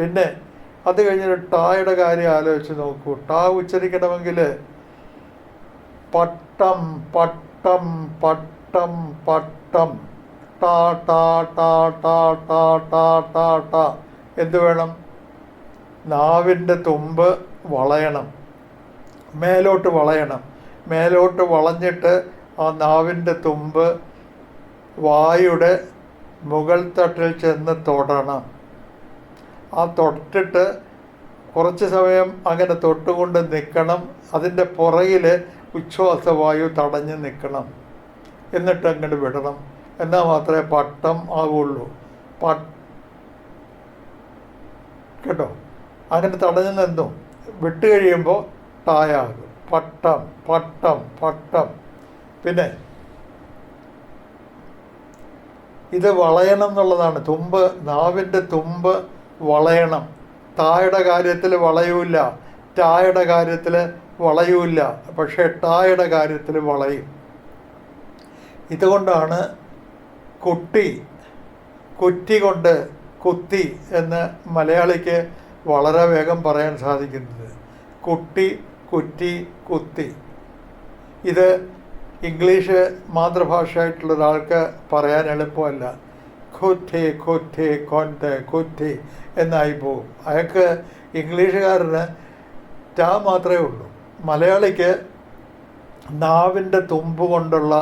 പിന്നെ അത് കഴിഞ്ഞിട്ട് ടായുടെ കാര്യം ആലോചിച്ച് നോക്കൂ. ടാ ഉച്ചരിക്കണമെങ്കിൽ പട്ടം പട്ടം പട്ടം പട്ടം. ടാ ടാ ടാ ടാ ടാ ടാ ടാ ടാ. എന്ത് വേണം? നാവിന്റെ തുമ്പ് വളയണം. മേലോട്ട് വളയണം. മേലോട്ട് വളഞ്ഞിട്ട് ആ നാവിന്റെ തുമ്പ് വായുടെ മുകൾ തട്ടിൽ ചെന്ന് തൊടണം. ആ തൊട്ടിട്ട് കുറച്ച് സമയം അങ്ങനെ തൊട്ടുകൊണ്ട് നിൽക്കണം അതിന്റെ പുറകിൽ ഉച്ഛ്വാസവായു തടഞ്ഞ് നിൽക്കണം എന്നിട്ട് അങ്ങോട്ട് വിടണം. എന്നാൽ മാത്രമേ പട്ടം ആവുള്ളൂ. പ കേട്ടോ? അങ്ങനെ തടഞ്ഞു നിന്നു. വിട്ട് കഴിയുമ്പോൾ ടായാകും പട്ടം പട്ടം പട്ടം. പിന്നെ ഇത് വളയണം എന്നുള്ളതാണ്. തുമ്പ് നാവിന്റെ തുമ്പ് വളയണം. തായുടെ കാര്യത്തിൽ വളയൂല്ല. ടായുടെ കാര്യത്തിൽ വളയൂല്ല. പക്ഷേ ടായുടെ കാര്യത്തിൽ വളയും. ഇതുകൊണ്ടാണ് കുട്ടി കുറ്റി കൊണ്ട് കുത്തി എന്ന് മലയാളിക്ക് വളരെ വേഗം പറയാൻ സാധിക്കുന്നത്. കുട്ടി കുറ്റി കുത്തി. ഇത് ഇംഗ്ലീഷ് മാതൃഭാഷയായിട്ടുള്ള ഒരാൾക്ക് പറയാൻ എളുപ്പമല്ല. കുറ്റി കുറ്റി കൊണ്ട് കുറ്റി എന്നായി പോകും. അയാൾക്ക് ഇംഗ്ലീഷുകാരന് ടാ മാത്രമേ ഉള്ളൂ. മലയാളിക്ക് നാവിന്റെ തുമ്പ് കൊണ്ടുള്ള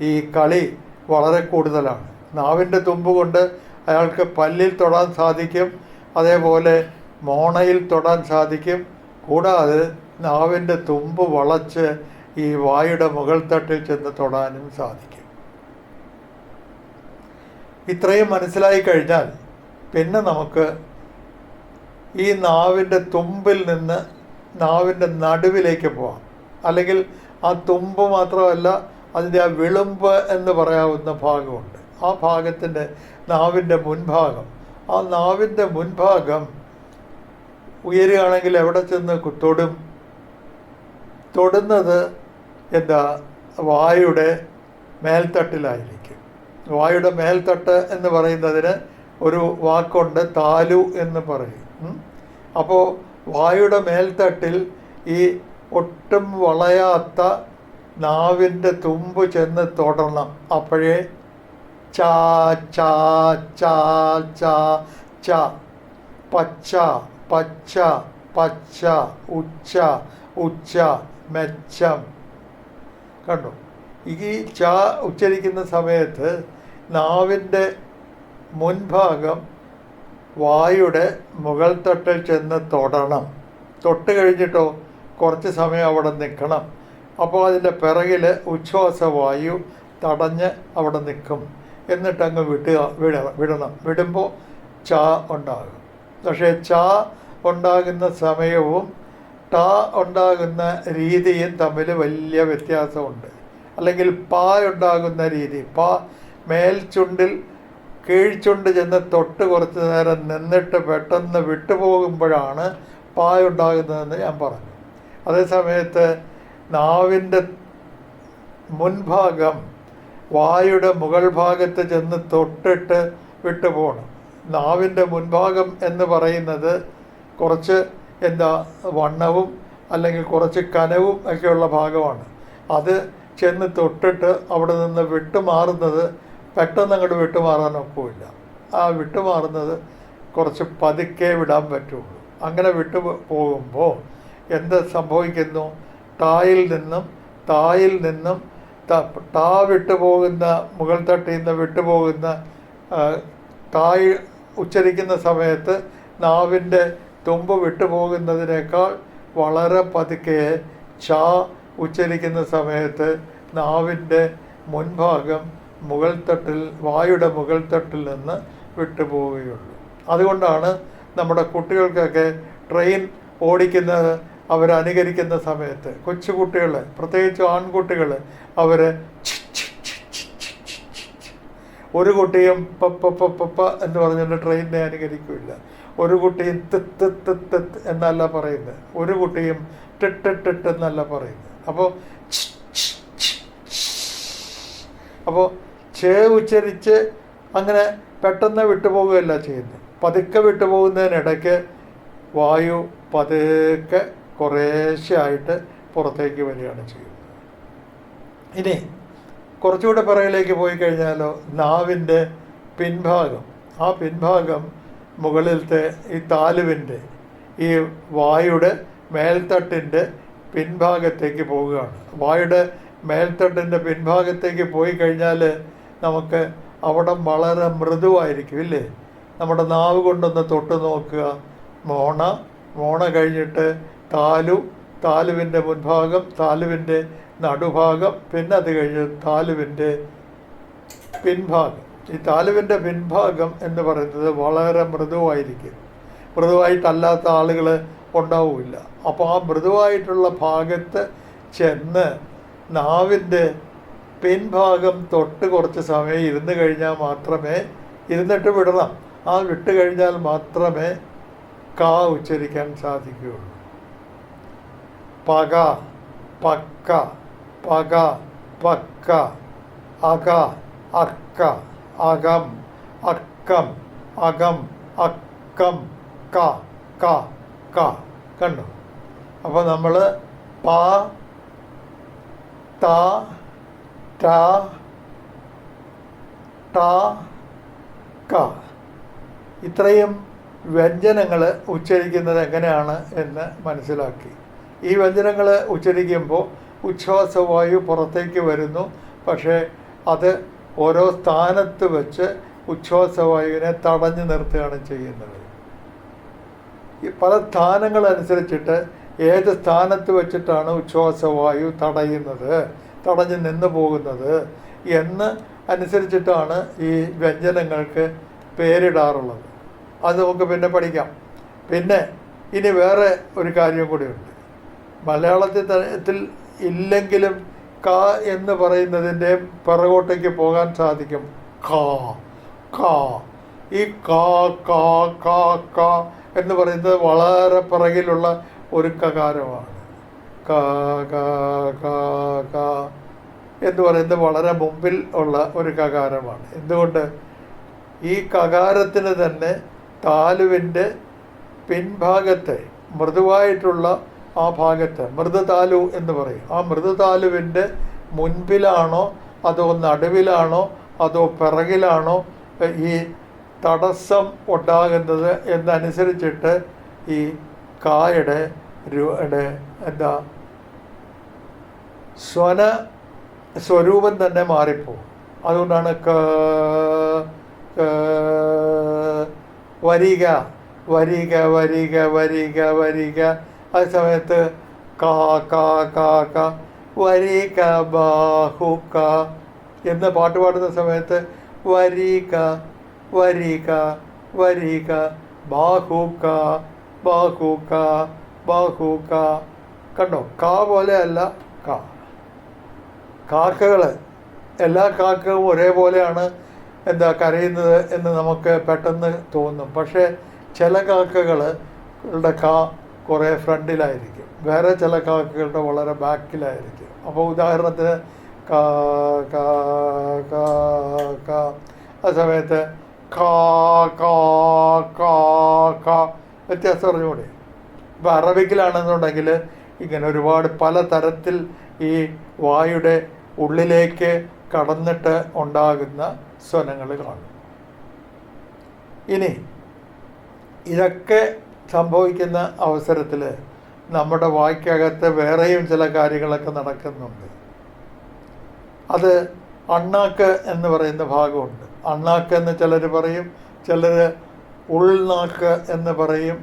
ഈ കളി വളരെ കൂടുതലാണ്. നാവിന്റെ തുമ്പ് കൊണ്ട് അയാൾക്ക് പല്ലിൽ തൊടാൻ സാധിക്കും അതേപോലെ മോണയിൽ തൊടാൻ സാധിക്കും. കൂടാതെ നാവിന്റെ തുമ്പ് വളച്ച് ഈ വായുടെ മുകൾ തട്ടിൽ ചെന്ന് തൊടാനും സാധിക്കും. ഇത്രയും മനസ്സിലായി കഴിഞ്ഞാൽ പിന്നെ നമുക്ക് ഈ നാവിന്റെ തുമ്പിൽ നിന്ന് നാവിന്റെ നടുവിലേക്ക് പോവാം. അല്ലെങ്കിൽ ആ തുമ്പ് മാത്രമല്ല അതിന്റെ ആ വിളുമ്പ് എന്ന് പറയാവുന്ന ഭാഗമുണ്ട്. ആ ഭാഗത്തിന്റെ നാവിന്റെ മുൻഭാഗം. ആ നാവിന്റെ മുൻഭാഗം ഉയരുകയാണെങ്കിൽ എവിടെ ചെന്ന് തൊടും? തൊടുന്നത് എന്താ? വായുടെ മേൽത്തട്ടിലായിരിക്കും. വായുടെ മേൽത്തട്ട് എന്ന് പറയുന്നതിന് ഒരു വാക്കുണ്ട് താലു എന്ന് പറയും. അപ്പോൾ വായുടെ മേൽത്തട്ടിൽ ഈ ഒട്ടും വളയാത്ത നാവിന്റെ തുമ്പ് ചെന്ന് തൊടണം. അപ്പോഴേ ചാ ചാ ചാ ചാ ച. പച്ച പച്ച പച്ച ഉച്ച ഉച്ച മെച്ചം. കണ്ടു? ഈ ച ഉച്ചരിക്കുന്ന സമയത്ത് നാവിന്റെ മുൻഭാഗം വായുടെ മുകൾ തട്ടിൽ ചെന്ന് തൊടണം. തൊട്ട് കഴിഞ്ഞിട്ടോ കുറച്ച് സമയം അവിടെ നിൽക്കണം. അപ്പോൾ അതിന്റെ പിറകിൽ ഉച്ഛ്വാസവായു തടഞ്ഞ് അവിടെ നിൽക്കും. എന്നിട്ടങ്ങ് വിട്ടുക വിട വിടണം. വിടുമ്പോൾ ച ഉണ്ടാകും. പക്ഷേ ച ഉണ്ടാകുന്ന സമയവും ട ഉണ്ടാകുന്ന രീതിയും തമ്മിൽ വലിയ വ്യത്യാസമുണ്ട്. അല്ലെങ്കിൽ പാ ഉണ്ടാകുന്ന രീതി. പാ മേൽചുണ്ടിൽ കീഴ്ചുണ്ട് ചെന്ന് തൊട്ട് കുറച്ച് നേരം നിന്നിട്ട് പെട്ടെന്ന് വിട്ടുപോകുമ്പോഴാണ് പായുണ്ടാകുന്നതെന്ന് ഞാൻ പറഞ്ഞു. അതേസമയത്ത് നാവിന്റെ മുൻഭാഗം വായുടെ മുകൾ ഭാഗത്ത് ചെന്ന് തൊട്ടിട്ട് വിട്ടുപോകണം. നാവിന്റെ മുൻഭാഗം എന്ന് പറയുന്നത് കുറച്ച് എന്താ വണ്ണവും അല്ലെങ്കിൽ കുറച്ച് കനവും ഒക്കെയുള്ള ഭാഗമാണ്. അത് ചെന്ന് തൊട്ടിട്ട് അവിടെ നിന്ന് വിട്ടുമാറുന്നത് പെട്ടെന്ന് അങ്ങോട്ട് വിട്ടുമാറാൻ ഒക്കില്ല ആ വിട്ടുമാറുന്നത് കുറച്ച് പതുക്കെ വിടാൻ പറ്റുള്ളൂ. അങ്ങനെ വിട്ടു പോകുമ്പോൾ എന്ത് സംഭവിക്കുന്നു? തായിൽ നിന്നും തായിൽ നിന്നും താ ടാ വിട്ടുപോകുന്ന മുകൾ തട്ടിൽ നിന്ന് വിട്ടുപോകുന്ന തായ് ഉച്ചരിക്കുന്ന സമയത്ത് നാവിന്റെ തുമ്പ് വിട്ടുപോകുന്നതിനേക്കാൾ വളരെ പതുക്കെ ചാ ഉച്ചരിക്കുന്ന സമയത്ത് നാവിന്റെ മുൻഭാഗം മുകൾ തട്ടിൽ വായുടെ മുകൾ തട്ടിൽ നിന്ന് വിട്ടുപോവുകയുള്ളൂ. അതുകൊണ്ടാണ് നമ്മുടെ കുട്ടികൾക്കൊക്കെ ട്രെയിൻ ഓടിക്കുന്നത് അവരനുകരിക്കുന്ന സമയത്ത് കൊച്ചുകുട്ടികൾ പ്രത്യേകിച്ച് ആൺകുട്ടികൾ അവർ ഒരു കുട്ടിയും പപ്പ പപ്പ എന്ന് പറഞ്ഞിട്ട് ട്രെയിനിനെ അനുകരിക്കില്ല. ഒരു കുട്ടിയും തിത്ത് തിത്ത് എന്നല്ല പറയുന്നത്. ഒരു കുട്ടിയും ടിട്ടിട്ടിട്ട് ടിട്ട് എന്നല്ല പറയുന്നത്. അപ്പോൾ അപ്പോൾ ചേ ഉച്ചരിച്ച് അങ്ങനെ പെട്ടെന്ന് വിട്ടുപോകുകയല്ല ചെയ്യുന്നത്. പതുക്കെ വിട്ടുപോകുന്നതിനിടയ്ക്ക് വായു പതുക്കെ കുറേശ്ശായിട്ട് പുറത്തേക്ക് വരികയാണ് ചെയ്യുന്നത്. ഇനി കുറച്ചുകൂടെ പിറകിലേക്ക് പോയി കഴിഞ്ഞാലോ നാവിന്റെ പിൻഭാഗം. ആ പിൻഭാഗം മുകളിലത്തെ ഈ താലുവിന്റെ ഈ വായുടെ മേൽത്തട്ടിന്റെ പിൻഭാഗത്തേക്ക് പോവുകയാണ്. വായുടെ മേൽത്തട്ടിന്റെ പിൻഭാഗത്തേക്ക് പോയി കഴിഞ്ഞാൽ നമുക്ക് അവിടെ വളരെ മൃദുവായിരിക്കും ഇല്ലേ? നമ്മുടെ നാവ് കൊണ്ടൊന്ന് തൊട്ട് നോക്കുക. മോണ മോണ കഴിഞ്ഞിട്ട് താലു താലുവിന്റെ മുൻഭാഗം താലുവിന്റെ നടുഭാഗം പിന്നെ അത് കഴിഞ്ഞ് താലുവിന്റെ പിൻഭാഗം. ഈ താലുവിന്റെ പിൻഭാഗം എന്ന് പറയുന്നത് വളരെ മൃദുവായിരിക്കും. മൃദുവായിട്ടല്ലാത്ത ആളുകൾ ഉണ്ടാവില്ല അപ്പോൾ ആ മൃദുവായിട്ടുള്ള ഭാഗത്ത് ചെന്ന് നാവിന്റെ പിൻഭാഗം തൊട്ട് കുറച്ച് സമയം ഇരുന്ന് കഴിഞ്ഞാൽ മാത്രമേ ഇരുന്നിട്ട് വിടണം. ആ വിട്ട് കഴിഞ്ഞാൽ മാത്രമേ കാ ഉച്ചരിക്കാൻ സാധിക്കുകയുള്ളൂ. പക പക്ക പക പക്ക അക അക്ക അകം അക്കം അകം അക്കം ക ക ക. കണ്ടു? അപ്പോൾ നമ്മൾ പ ത ട ട ക. ഇത്രയും വ്യഞ്ജനങ്ങൾ ഉച്ചരിക്കുന്നത് എങ്ങനെയാണ് എന്ന് മനസ്സിലാക്കി. ഈ വ്യഞ്ജനങ്ങൾ ഉച്ചരിക്കുമ്പോൾ ഉച്ഛ്വാസവായു പുറത്തേക്ക് വരുന്നു. പക്ഷേ അത് ഓരോ സ്ഥാനത്ത് വെച്ച് ഉച്ഛ്വാസവായുവിനെ തടഞ്ഞു നിർത്തുകയാണ് ചെയ്യുന്നത്. ഈ പല സ്ഥാനങ്ങളനുസരിച്ചിട്ട് ഏത് സ്ഥാനത്ത് വെച്ചിട്ടാണ് ഉച്ഛ്വാസവായു തടയുന്നത്? തടഞ്ഞു നിന്ന് പോകുന്നത് എന്ന് അനുസരിച്ചിട്ടാണ് ഈ വ്യഞ്ജനങ്ങൾക്ക് പേരിടാറുള്ളത്. അത് നമുക്ക് പിന്നെ പഠിക്കാം. പിന്നെ ഇനി വേറെ ഒരു കാര്യം കൂടിയുണ്ട്. മലയാളത്തിൽ തരത്തിൽ ഇല്ലെങ്കിലും ക എന്ന് പറയുന്നതിന്റെ പിറകോട്ടേക്ക് പോകാൻ സാധിക്കും. ക. ക. ഈ ക ക ക ക എന്ന് പറയുന്നത് വളരെ പിറകിലുള്ള ഒരു കകാരമാണ്. എന്ന് പറയുന്നത് വളരെ മുമ്പിൽ ഉള്ള ഒരു കകാരമാണ്. എന്തുകൊണ്ട്? ഈ കകാരത്തിന് തന്നെ താലുവിന്റെ പിൻഭാഗത്തെ മൃദുവായിട്ടുള്ള ആ ഭാഗത്ത് മൃദുതാലു എന്ന് പറയും. ആ മൃദുതാലുവിന്റെ മുൻപിലാണോ അതോ നടുവിലാണോ അതോ പിറകിലാണോ ഈ തടസ്സം ഉണ്ടാകുന്നത് എന്നനുസരിച്ചിട്ട് ഈ കായുടെ എന്താ സ്വന സ്വരൂപം തന്നെ മാറിപ്പോകും അതുകൊണ്ടാണ് ക ക, വരിക വരിക വരിക വരിക വരിക. ആ സമയത്ത് കാ കാ കാ കാ വരിക ബാഹുക എന്ന് പാട്ട് പാടുന്ന സമയത്ത് വരിക വരിക വരിക ബാഹു ക ബാഹു ക ബാഹു ക. കണ്ടോ? കാ പോലെ അല്ല കാ. കാക്കകൾ. എല്ലാ കാക്കകളും ഒരേപോലെയാണ് എന്താ കരയുന്നത് എന്ന് നമുക്ക് പെട്ടെന്ന് തോന്നും. പക്ഷേ ചില കാക്കകളുടെ കാ കുറേ ഫ്രണ്ടിലായിരിക്കും. വേറെ ചില കാക്കകളുടെ വളരെ ബാക്കിലായിരിക്കും. അപ്പോൾ ഉദാഹരണത്തിന് കാ കാ കാ കാ ആ സമയത്ത് കാ കാ കാ കാ വ്യത്യാസം പറഞ്ഞുകൂടി ഇപ്പം അറബിക്കിലാണെന്നുണ്ടെങ്കിൽ ഇങ്ങനെ ഒരുപാട് പല തരത്തിൽ ഈ വായുടെ ഉള്ളിലേക്ക് കടന്നിട്ട് ഉണ്ടാകുന്ന സ്വനങ്ങൾ കാണും. ഇനി ഇതൊക്കെ സംഭവിക്കുന്ന അവസരത്തിൽ നമ്മുടെ വായ്ക്കകത്ത് വേറെയും ചില കാര്യങ്ങളൊക്കെ നടക്കുന്നുണ്ട്. അത് അണ്ണാക്ക് എന്ന് പറയുന്ന ഭാഗമുണ്ട്. അണ്ണാക്ക് എന്ന് ചിലർ പറയും ചിലർ ഉൾനാക്ക് എന്ന് പറയും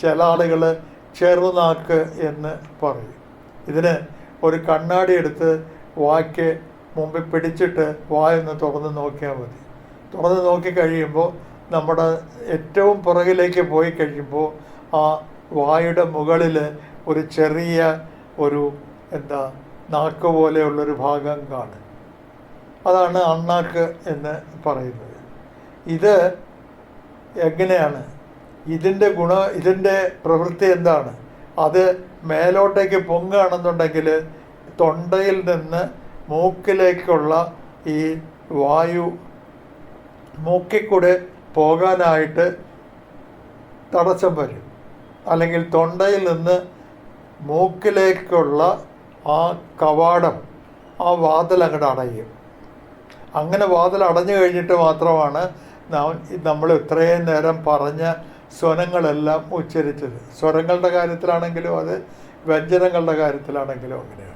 ചില ആളുകൾ ചെറുനാക്ക് എന്ന് പറയും. ഇതിന് ഒരു കണ്ണാടി എടുത്ത് വായ്ക്ക് മുമ്പിൽ പിടിച്ചിട്ട് വായൊന്ന് തുറന്ന് നോക്കിയാൽ മതി. തുറന്ന് നോക്കി കഴിയുമ്പോൾ നമ്മുടെ ഏറ്റവും പുറകിലേക്ക് പോയി കഴിയുമ്പോൾ ആ വായുടെ മുകളിൽ ഒരു ചെറിയ ഒരു എന്താ നാക്ക് പോലെയുള്ളൊരു ഭാഗം കാണും. അതാണ് അണ്ണാക്ക് എന്ന് പറയുന്നത്. ഇത് എങ്ങനെയാണ്? ഇതിന്റെ ഗുണ ഇതിന്റെ പ്രവൃത്തി എന്താണ്? അത് മേലോട്ടേക്ക് പൊങ്ങുകയാണെന്നുണ്ടെങ്കിൽ തൊണ്ടയിൽ നിന്ന് മൂക്കിലേക്കുള്ള ഈ വായു മൂക്കിക്കൂടെ പോകാനായിട്ട് തടസ്സം വരും. അല്ലെങ്കിൽ തൊണ്ടയിൽ നിന്ന് മൂക്കിലേക്കുള്ള ആ കവാടം ആ വാതിൽ അങ്ങോട്ട് അടയും. അങ്ങനെ വാതിൽ അടഞ്ഞു കഴിഞ്ഞിട്ട് മാത്രമാണ് നമ്മൾ ഇത്രയും നേരം പറഞ്ഞ സ്വനങ്ങളെല്ലാം ഉച്ചരിച്ചത്. സ്വരങ്ങളുടെ കാര്യത്തിലാണെങ്കിലും അത് വ്യഞ്ജനങ്ങളുടെ കാര്യത്തിലാണെങ്കിലും അങ്ങനെയാണ്